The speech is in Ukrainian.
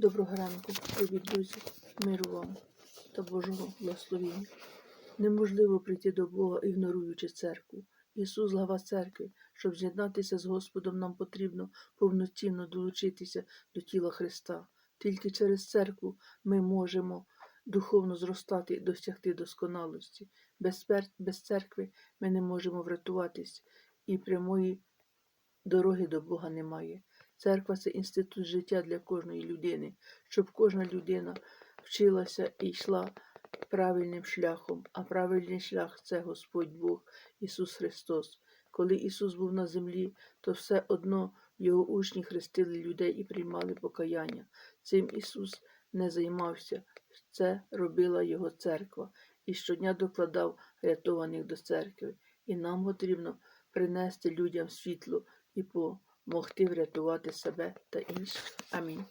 Доброго ранку, любі друзі, миру вам та Божого благословення. Неможливо прийти до Бога, ігноруючи церкву. Ісус глава церкви. Щоб з'єднатися з Господом, нам потрібно повноцінно долучитися до тіла Христа. Тільки через церкву ми можемо духовно зростати і досягти досконалості. Без церкви ми не можемо врятуватись, і прямої дороги до Бога немає. Церква це інститут життя для кожної людини, щоб кожна людина вчилася і йшла правильним шляхом. А правильний шлях це Господь Бог, Ісус Христос. Коли Ісус був на землі, то все одно Його учні хрестили людей і приймали покаяння. Цим Ісус не займався. Це робила Його церква і щодня докладав рятованих до церкви. І нам потрібно принести людям світло і помогти врятувати себе та інших. Амінь.